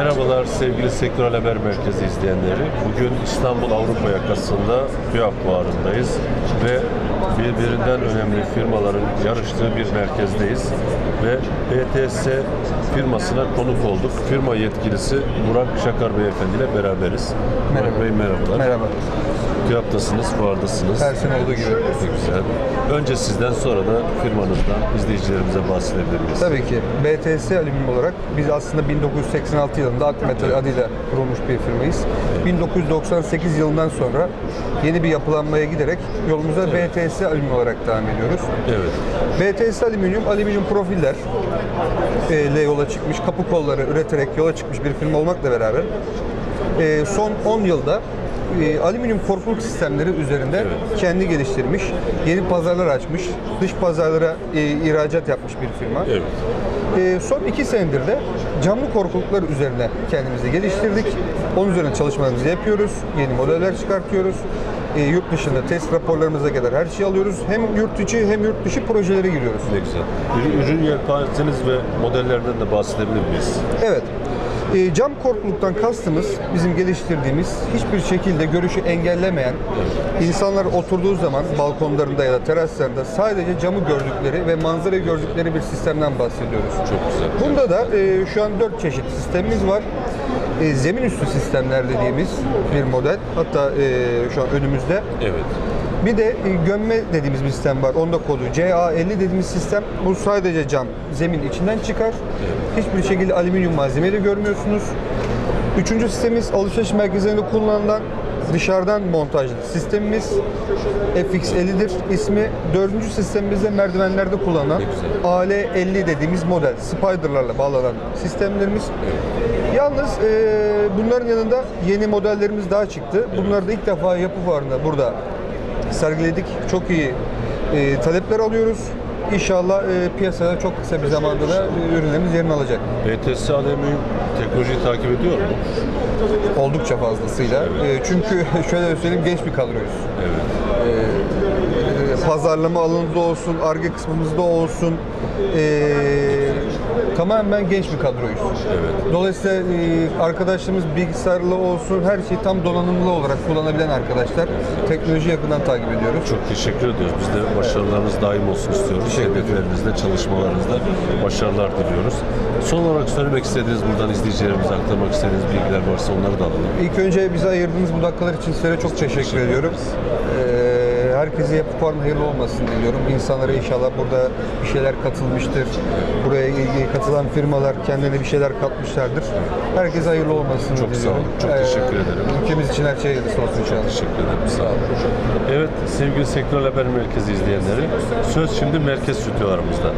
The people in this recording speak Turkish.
Merhabalar sevgili Sektörel Haber Merkezi izleyenleri. Bugün İstanbul Avrupa yakasında TÜYAP Fuarı'ndayız ve birbirinden önemli firmaların yarıştığı bir merkezdeyiz. Ve BTS firmasına konuk olduk. Firma yetkilisi Burak Şakar Beyefendi ile beraberiz. Merhaba. Burak Bey merhabalar. Merhaba. TÜYAP'tasınız, fuardasınız. Her sene olduğu gibi. Ne güzel. Önce sizden sonra da firmanızdan izleyicilerimize bahsedebilir miyiz? Tabii ki BTS Alüminyum olarak biz aslında 1986 yılında Akmetal adıyla kurulmuş bir firmayız. 1998 yılından sonra yeni bir yapılanmaya giderek yolumuza BTS Alüminyum olarak devam ediyoruz. Evet. BTS Alüminyum, alüminyum profiller e, ile yola çıkmış, kapı kolları üreterek yola çıkmış bir firma olmakla beraber e, son 10 yılda e, alüminyum korkuluk sistemleri üzerinde Evet. kendi geliştirmiş, yeni pazarlar açmış, dış pazarlara e, ihracat yapmış bir firma. Evet. E, son iki senedir de camlı korkuluklar üzerine kendimizi geliştirdik. Onun üzerine çalışmalarımızı yapıyoruz. Yeni modeller çıkartıyoruz. E, yurt dışında test raporlarımıza kadar her şeyi alıyoruz. Hem yurt içi hem yurt dışı projelere giriyoruz. Ne güzel. Ürün, ürün yelpazeniz ve modellerden de bahsedebilir miyiz? Evet. E, cam korkuluktan kastımız bizim geliştirdiğimiz hiçbir şekilde görüşü engellemeyen insanlar oturduğu zaman balkonlarında ya da teraslarında sadece camı gördükleri ve manzarayı gördükleri bir sistemden bahsediyoruz. Çok güzel. Bunda da e, şu an dört çeşit sistemimiz var. E, zemin üstü sistemler dediğimiz bir model. Hatta e, şu an önümüzde. Evet. Bir de e, gömme dediğimiz bir sistem var. Onda kodu CA50 dediğimiz sistem. Bu sadece cam zemin içinden çıkar. Hiçbir şekilde alüminyum malzemeyi görmüyorsunuz. Üçüncü sistemimiz alışveriş merkezlerinde kullanılan dışarıdan montajlı sistemimiz FX50'dir ismi. Dördüncü sistemimiz de merdivenlerde kullanılan Ne güzel. AL50 dediğimiz model. Spider'larla bağlanan sistemlerimiz. Yalnız e, bunların yanında yeni modellerimiz daha çıktı. Bunları da ilk defa yapı fuarında burada sergiledik. Çok iyi e, talepler alıyoruz. İnşallah e, piyasada çok kısa bir zamanda da e, ürünlerimiz yerini alacak. BTS Alüminyum teknolojiyi takip ediyor mu? Oldukça fazlasıyla. E, çünkü şöyle söyleyeyim genç bir kadroyuz. Evet. E, pazarlama alanında olsun, ARGE kısmımızda olsun. E, tamamen genç bir kadroyuz. Evet. Dolayısıyla e, arkadaşlarımız bilgisayarlı olsun, her şeyi tam donanımlı olarak kullanabilen arkadaşlar. Teknoloji yakından takip ediyoruz. Çok teşekkür ediyoruz. Biz de başarılarınız daim olsun istiyoruz. Hedeflerinizde, çalışmalarınızda başarılar diliyoruz. Son olarak söylemek istediğiniz, buradan izleyicilerimize aktarmak istediğiniz bilgiler varsa onları da alalım. İlk önce bize ayırdığınız bu dakikalar için size çok teşekkür, teşekkür ediyorum. Ee, herkese yapı fuarının hayırlı olmasını diliyorum. İnsanlara inşallah burada bir şeyler katılmıştır. Buraya ilgili katılan firmalar kendilerine bir şeyler katmışlardır. Herkese hayırlı olmasını Çok sağ diliyorum. olun. Çok teşekkür ederim. Ülkemiz için her şey hayırlısı olsun inşallah. Teşekkür ederim. Sağ olun. Evet sevgili Sektörel Haber Merkezi izleyenleri söz şimdi merkez stüdyolarımızda.